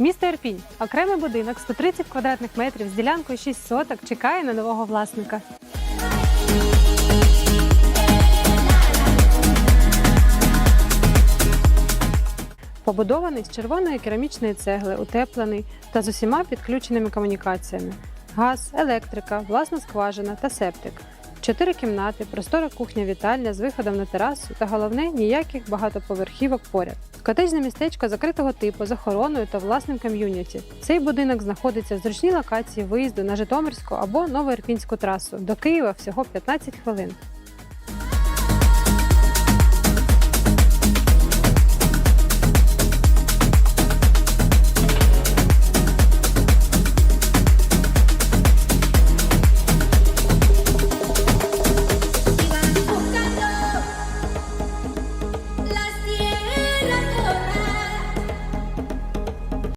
Місто Ірпінь. Окремий будинок 130 квадратних метрів з ділянкою 6 соток чекає на нового власника. Побудований з червоної керамічної цегли, утеплений та з усіма підключеними комунікаціями: газ, електрика, власна скважина та септик. Чотири кімнати, простора кухня-вітальня з виходом на терасу та головне ніяких багатоповерхівок поряд. Котежне містечко закритого типу з охороною та власним ком'юніті. Цей будинок знаходиться в зручній локації виїзду на Житомирську або Новоірпінську трасу. До Києва всього 15 хвилин.